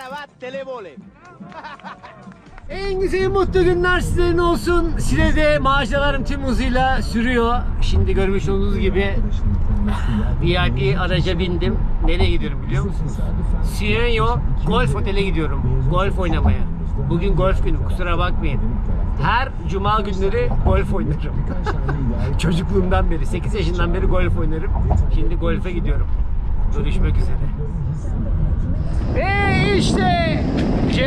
Cravatte le vole. En güzel mutlu günler sizlerin olsun. Sile'de maceralarım tüm hızıyla sürüyor. Şimdi görmüş olduğunuz gibi VIP araca bindim. Nereye gidiyorum biliyor musunuz? Sienyo Golf Otel'e gidiyorum. Golf oynamaya. Bugün golf günü kusura bakmayın. Her cuma günleri golf oynarım. Çocukluğumdan beri, 8 yaşından beri golf oynarım. Şimdi golfe gidiyorum. Görüşmek üzere. Ve işte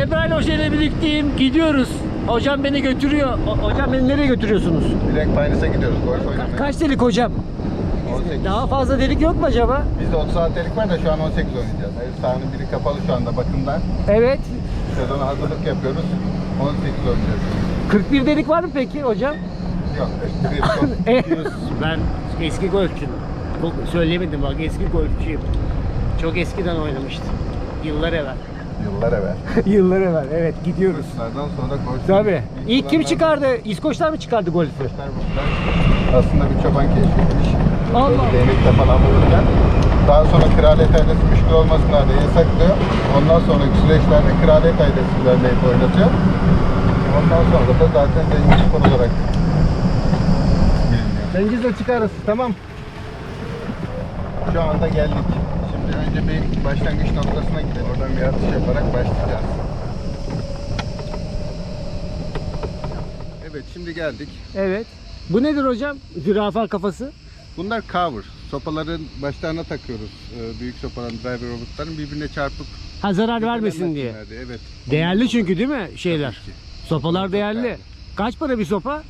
Cebrail Hoca ile birlikteyim. Gidiyoruz. Hocam beni götürüyor. O- hocam beni nereye götürüyorsunuz? Direkt Paynes'e gidiyoruz golf oynamaya. Kaç delik hocam? 18. Daha fazla delik yok mu acaba? Bizde 36 delik var da şu an 18 oynayacağız. Hayır sahanın biri kapalı şu anda bakımdan. Evet. Sezona hazırlık yapıyoruz. 18 oynayacağız. 41 delik var mı peki hocam? Yok. Bir ben eski golfçüyüm. Çok Söyleyemedim bak eski golfçüyüm. Çok eskiden oynamıştım. Yıllar evvel. Yıllar evvel. Yıllar evvel evet gidiyoruz. Kurslardan sonra golf. Tabii. İlk kim çıkardı? İskoçlar mı çıkardı golfü? Aslında bir çoban keşfetmiş. Allah Böyle. Değnekte falan vururken. Daha sonra kraliyet ailesi müşkül olmasınlar diye yasaklıyor. Ondan sonraki süreçlerde kraliyet ailesi vermeyip oynatıyor. Ondan sonra da zaten zengin spor olarak biliniyor. Cengiz'le çıkarız tamam. Şu anda geldik. Önce bir başlangıç noktasına gidelim. Oradan bir atış yaparak başlayacağız. Evet şimdi geldik. Evet. Bu nedir hocam? Zürafa kafası. Bunlar cover. Sopaların başlarına takıyoruz. Ee, büyük sopaların, driver robotların birbirine çarpıp Ha zarar vermesin diye. Evet. Değerli çünkü değil mi şeyler? Sopalar değerli. değerli. Kaç para bir sopa?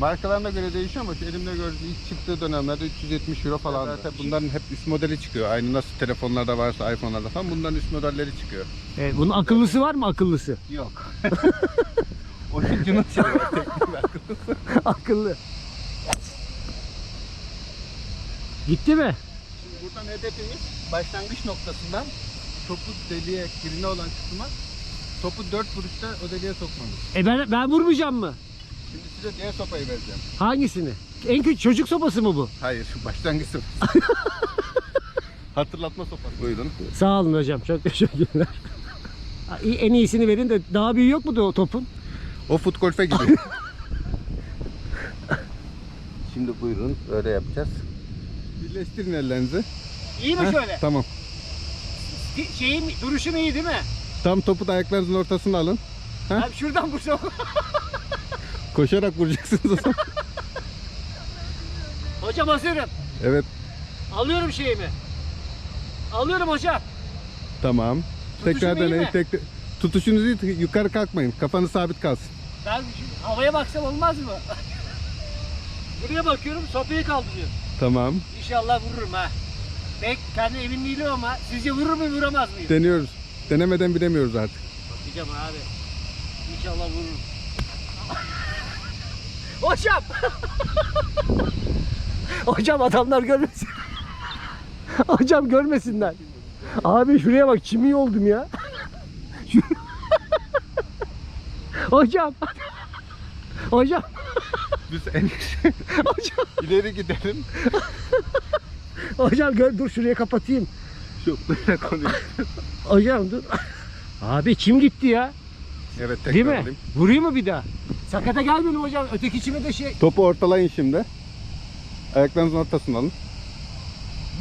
Markalarına göre değişiyor ama şu elimde gördüğüm ilk çıktığı dönemlerde 370 euro falan. Zaten bunların hep üst modeli çıkıyor. Aynı nasıl telefonlarda varsa iPhone'larda falan bunların üst modelleri çıkıyor. Evet, bunun akıllısı var mı akıllısı? Yok. Oyuncunun şeyi var. teknik bir akıllı. Gitti mi? Şimdi buradan hedefimiz başlangıç noktasından topu deliğe girine olan kısma topu 4 vuruşta o deliğe sokmamız. E ben, ben vurmayacağım mı? Şimdi size diğer sopayı vereceğim. Hangisini? En küçük çocuk sopası mı bu? Hayır, başlangıç sopası. Hatırlatma sopası. Buyurun. Sağ olun hocam. Çok teşekkürler. En iyisini verin de daha büyüğü yok mu da o topun? O fut golfe gibi. Şimdi buyurun, öyle yapacağız. Birleştirin ellerinizi. İyi mi Heh, şöyle? Tamam. Şeyim, duruşum iyi değil mi? Tam topu da ayaklarınızın ortasına alın. Heh. Abi şuradan vursam. Koşarak vuracaksınız o zaman. hocam hazırım. evet, Alıyorum şeyimi. Alıyorum hocam. tamam. Tutuşum Tekrar iyi deneyin. mi? Tek, tutuşunuzu iyi, yukarı kalkmayın. Kafanız sabit kalsın. Ben şu havaya baksam olmaz mı? Buraya bakıyorum sopayı kaldırıyorum. Tamam. İnşallah vururum ha. Pek kendi emin değilim ama sizce vurur mu vuramaz mıyım? Deniyoruz. Denemeden bilemiyoruz artık. Bakacağım abi. İnşallah vururum. Hocam! Hocam adamlar görmesin. Hocam görmesinler. Abi şuraya bak çimi oldum ya. Hocam. Hocam. Biz en Hocam. ileri gidelim. Hocam gör, dur şuraya kapatayım. Şu böyle konuyu. Hocam dur. Abi çim gitti ya. Evet tekrar Değil mi? alayım. Vurayım mı bir daha? Sakata gelmedim hocam. Öteki çime de şey. Topu ortalayın şimdi. Ayaklarınızın ortasına alın.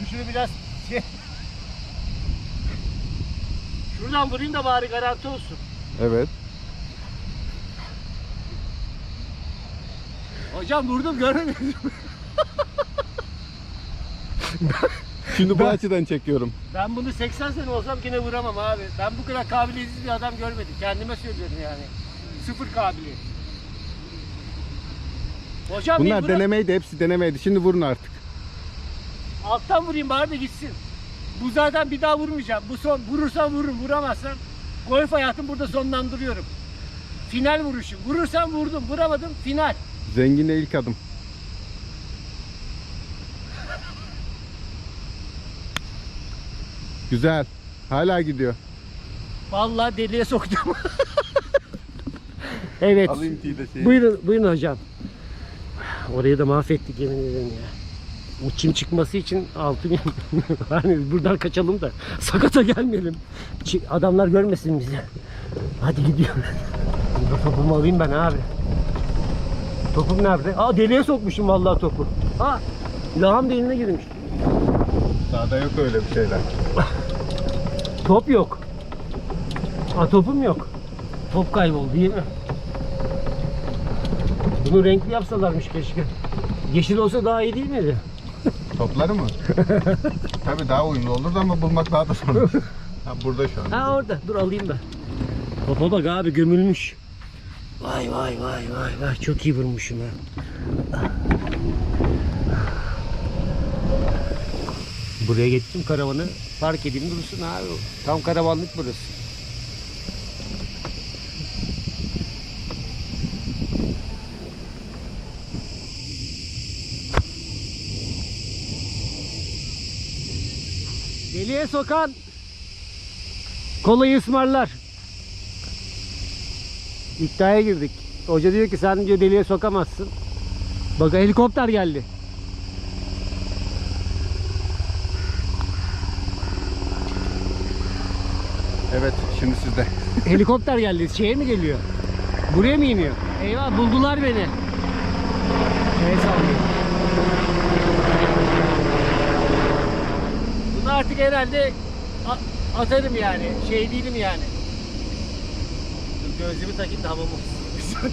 Şunu biraz şey... Şuradan vurayım da bari garanti olsun. Evet. Hocam vurdum görmedim. Şimdi bu Ben- açıdan çekiyorum. Ben bunu 80 sene olsam yine vuramam abi. Ben bu kadar kabiliyetsiz bir adam görmedim. Kendime söylüyorum yani. Sıfır kabiliyet. Hocam Bunlar denemeydi, hepsi denemeydi. Şimdi vurun artık. alttan vurayım bari de gitsin. Bu zaten bir daha vurmayacağım. Bu son vurursam vururum, vuramazsam golf hayatım burada sonlandırıyorum. Final vuruşum. Vurursam vurdum, vuramadım final. Zengine ilk adım. Güzel. Hala gidiyor. Vallahi deliye soktum. evet. Alayım tüyü de şeyi. Buyurun, buyurun hocam. Orayı da mahvettik yemin ederim ya. O çim çıkması için altın hani buradan kaçalım da sakata gelmeyelim. Adamlar görmesin bizi. Hadi gidiyorum. Topumu alayım ben abi. Topum nerede? Aa deliğe sokmuşum vallahi topu. Aa lağım deliğine girmiş. Sağda yok öyle bir şeyler. Top yok. Aa topum yok. Top kayboldu değil mi? Bunu renkli yapsalarmış keşke. Yeşil olsa daha iyi değil miydi? Topları mı? Tabii daha uyumlu olurdu ama bulmak daha da zor. ha, burada şu an. Ha orada. Dur alayım ben. Topa bak abi gömülmüş. Vay vay vay vay vay çok iyi vurmuşum ha. Buraya getirdim karavanı. Park edeyim dursun abi. Tam karavanlık burası. Deliye sokan kolayı ısmarlar. İddiaya girdik. Hoca diyor ki sen diyor deliye sokamazsın. Bak helikopter geldi. Evet şimdi sizde. Helikopter geldi. Şeye mi geliyor? Buraya mı iniyor? Eyvah buldular beni. El sallıyor. Artık herhalde atarım yani. Şey değilim yani. Dur gözlüğümü takayım da havamı.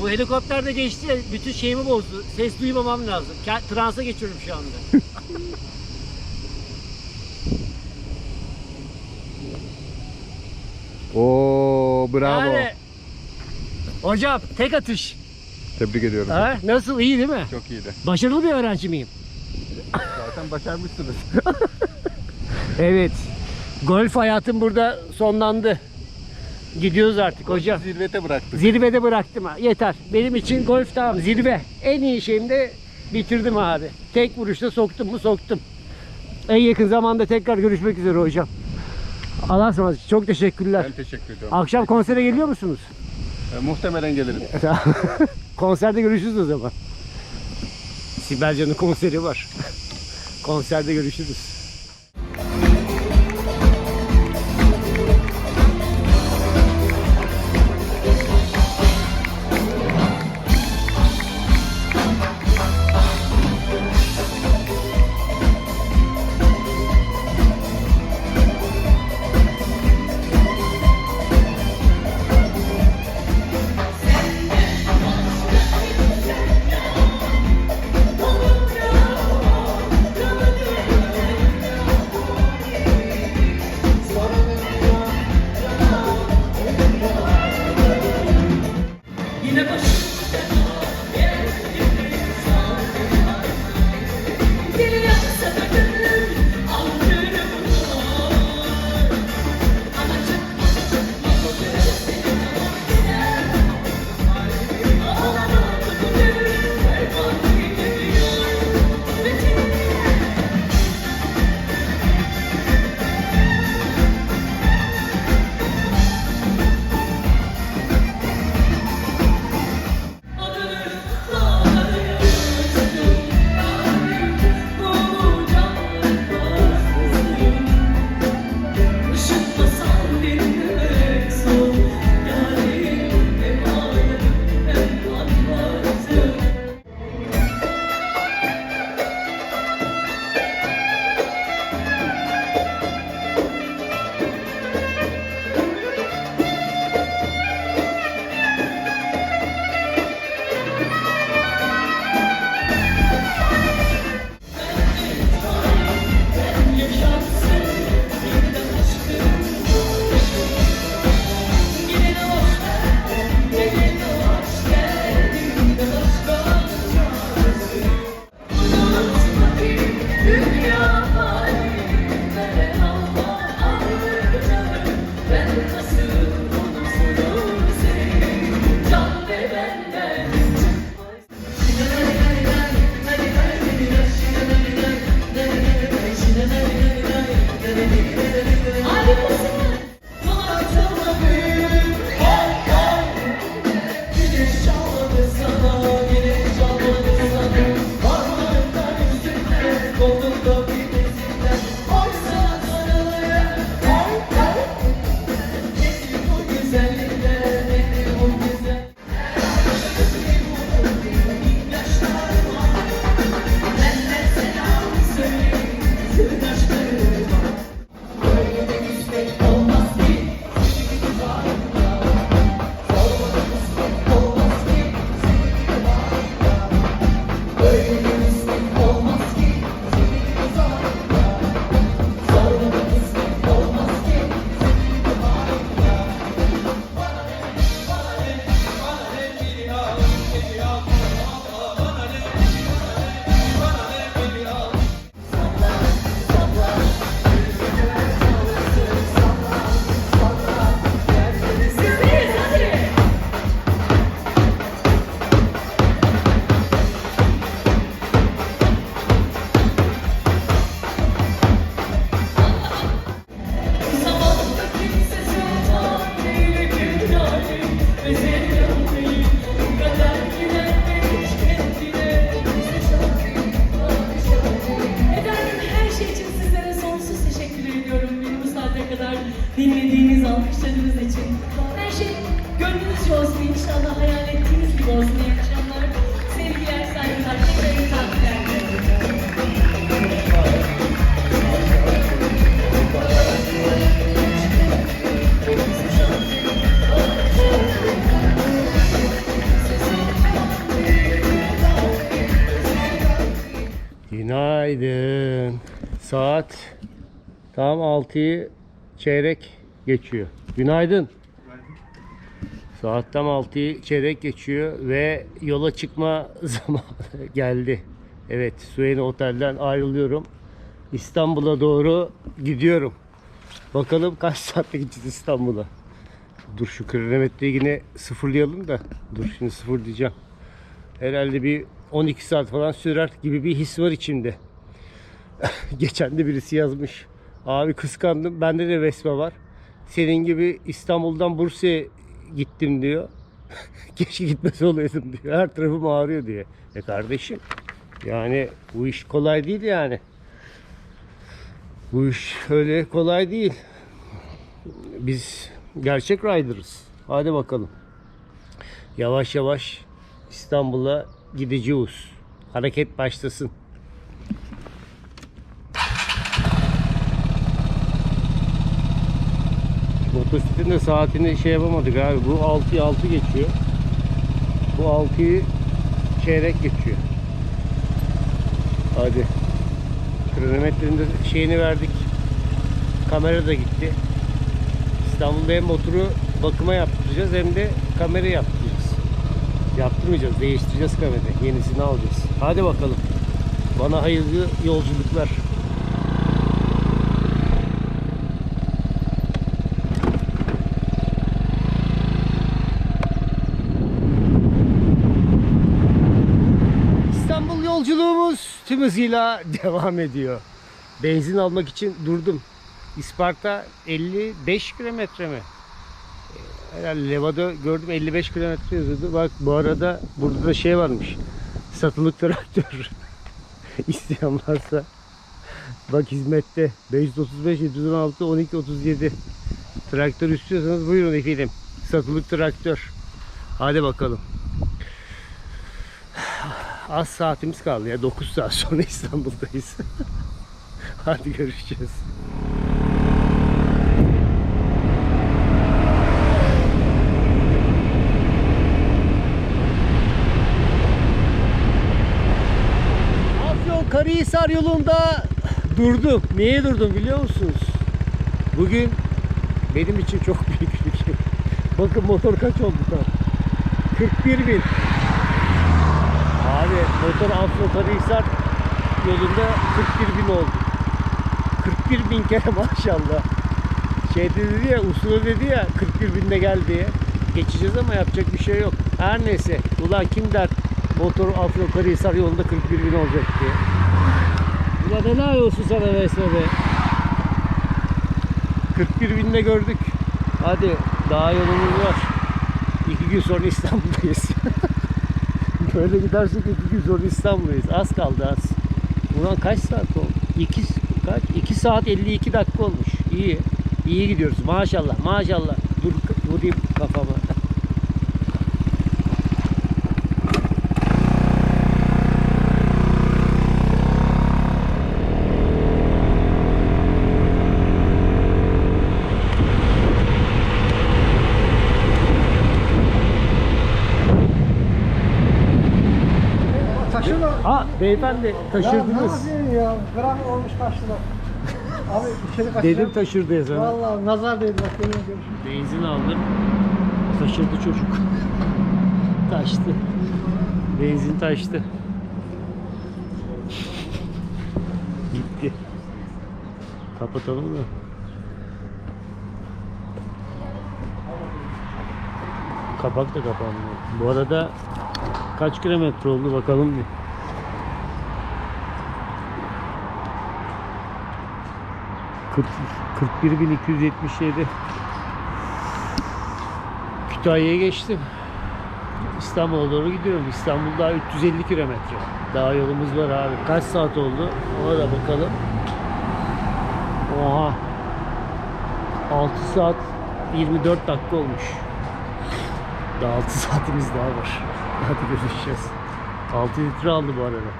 Bu helikopter de geçti. Bütün şeyimi bozdu. Ses duymamam lazım. Transa geçiyorum şu anda. Oo bravo. Yani, hocam tek atış. Tebrik ediyorum. Ha, nasıl iyi değil mi? Çok iyiydi. Başarılı bir öğrenci miyim? Zaten başarmışsınız. Evet. Golf hayatım burada sonlandı. Gidiyoruz artık hocam. Zirvete bıraktık. Zirvede bıraktım ha. Yeter. Benim için golf tamam zirve. En iyi şeyimde bitirdim abi. Tek vuruşta soktum mu soktum. En yakın zamanda tekrar görüşmek üzere hocam. Allah'a ısmarladık. Çok teşekkürler. Ben teşekkür ediyorum. Akşam konsere geliyor musunuz? E, muhtemelen gelirim. Konserde görüşürüz o zaman. Sibel Can'ın konseri var. Konserde görüşürüz. güzellik dinlediğiniz, alkışlarınız için. Her şey gönlünüzce olsun inşallah hayal ettiğiniz gibi olsun iyi akşamlar. Sevgiler, saygılar, şükürler, takdirler. Günaydın. Saat tam 6'yı çeyrek geçiyor. Günaydın. Saat tam 6'yı çeyrek geçiyor ve yola çıkma zamanı geldi. Evet, Süheyl Otel'den ayrılıyorum. İstanbul'a doğru gidiyorum. Bakalım kaç saatte gideceğiz İstanbul'a. Dur şu kronometreyi yine sıfırlayalım da. Dur şimdi sıfır diyeceğim. Herhalde bir 12 saat falan sürer gibi bir his var içimde. Geçen de birisi yazmış. Abi kıskandım. Bende de Vespa var. Senin gibi İstanbul'dan Bursa'ya gittim diyor. Keşke gitmesi olaydım diyor. Her tarafım ağrıyor diye. E kardeşim yani bu iş kolay değil yani. Bu iş öyle kolay değil. Biz gerçek rider'ız. Hadi bakalım. Yavaş yavaş İstanbul'a gideceğiz. Hareket başlasın. Motosikletin de saatini şey yapamadık abi. Bu 6'yı 6 geçiyor. Bu 6'yı çeyrek geçiyor. Hadi. Kronometrenin de şeyini verdik. Kamera da gitti. İstanbul'da hem motoru bakıma yaptıracağız hem de kamera yaptıracağız. Yaptırmayacağız, değiştireceğiz kamerayı. Yenisini alacağız. Hadi bakalım. Bana hayırlı yolculuklar. İstanbul yolculuğumuz tüm hızıyla devam ediyor. Benzin almak için durdum. İsparta 55 kilometre mi? Ee, Herhalde Leva'da gördüm 55 kilometre yazıyordu. Bak bu arada burada da şey varmış. Satılık traktör. İsteyen varsa. Bak hizmette 535 716 12 37 traktör istiyorsanız buyurun efendim. Satılık traktör. Hadi bakalım. Az saatimiz kaldı ya 9 saat sonra İstanbul'dayız. Hadi görüşeceğiz. Afyon Karahisar yolunda durdum. Niye durdum biliyor musunuz? Bugün benim için çok büyük bir gün. Bakın motor kaç oldu da? 41 bin. Abi motor Afyon Karahisar yolunda 41 bin oldu. 41 bin kere maşallah. Şey dedi ya, usulü dedi ya 41 binde gel diye. Geçeceğiz ama yapacak bir şey yok. Her neyse. Ulan kim der motor Afyon Karahisar yolunda 41 bin olacak diye. Ulan helal olsun sana Vesme be. 41 binde gördük. Hadi daha yolumuz var. İki gün sonra İstanbul'dayız. Böyle gidersek iki gün sonra İstanbul'dayız. Az kaldı az. Ulan kaç saat oldu? 2 kaç? 2 saat 52 dakika olmuş. İyi. İyi gidiyoruz. Maşallah. Maşallah. Dur vurayım kafama. Taşın o. Beyefendi Ya ne taşırdınız. ya? Gram olmuş lira. Abi içeri kaç Dedim taşır diye sana. Vallahi nazar değdi bak yemin ediyorum. Benzin aldım. Taşırdı çocuk. Taştı. Benzin taştı. Gitti. Kapatalım mı? Kapak da kapandı. Bu arada kaç kilometre oldu bakalım bir. 41.277 Kütahya'ya geçtim. İstanbul'a doğru gidiyorum. İstanbul'da 350 kilometre. Daha yolumuz var abi. Kaç saat oldu? Ona da bakalım. Oha. 6 saat 24 dakika olmuş. Daha 6 saatimiz daha var. Hadi görüşeceğiz. 6 litre aldı bu arada.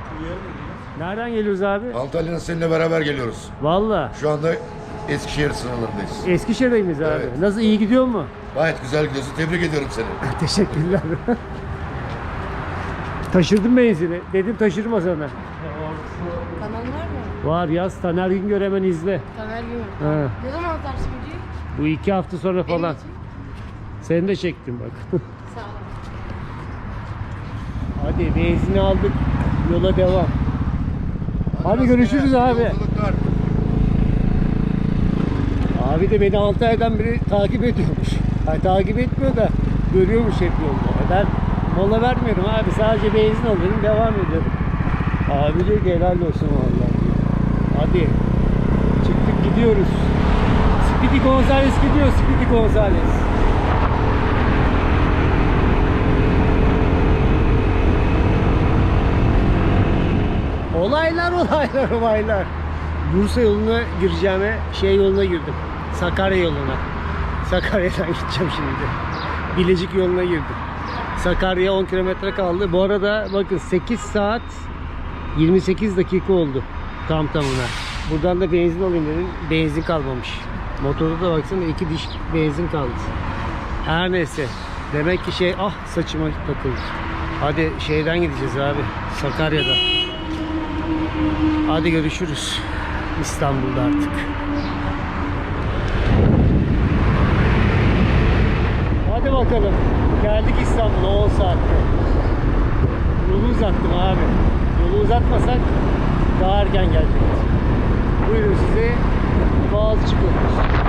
Nereden geliyoruz abi? Antalya'nın seninle beraber geliyoruz. Valla. Şu anda Eskişehir sınırlarındayız. Eskişehir'deyiz abi. Evet. Nasıl iyi gidiyor mu? Gayet güzel gidiyorsun. Tebrik ediyorum seni. Teşekkürler. Taşırdım benzini. Dedim taşırma sana. Kanallar Var yaz Taner Güngör hemen izle. Taner gibi. Ha. Ne zaman atarsın videoyu? Bu iki hafta sonra falan. Benim için. Seni de çektim bak. Sağ ol. Hadi benzini aldık. Yola devam. Hadi görüşürüz abi. Abi de beni 6 aydan beri takip ediyormuş. Ay takip etmiyor da görüyormuş hep yolda. Ben mola vermiyorum abi. Sadece benzin alıyorum devam ediyorum. Abi diyor ki helal olsun vallahi. Hadi. Çıktık gidiyoruz. Speedy Gonzales gidiyor Speedy Gonzales. Olaylar olaylar olaylar. Bursa yoluna gireceğime şey yoluna girdim. Sakarya yoluna. Sakarya'dan gideceğim şimdi. Bilecik yoluna girdim. Sakarya 10 kilometre kaldı. Bu arada bakın 8 saat 28 dakika oldu tam tamına. Buradan da benzin alayım dedim. Benzin kalmamış. Motorda da baksana iki diş benzin kaldı. Her neyse. Demek ki şey ah saçıma takıldı. Hadi şeyden gideceğiz abi. Sakarya'dan. Hadi görüşürüz. İstanbul'da artık. Hadi bakalım. Geldik İstanbul'a 10 saatte. Yolu uzattım abi. Yolu uzatmasak daha erken gelecektik. Buyurun size Boğaziçi Köprüsü.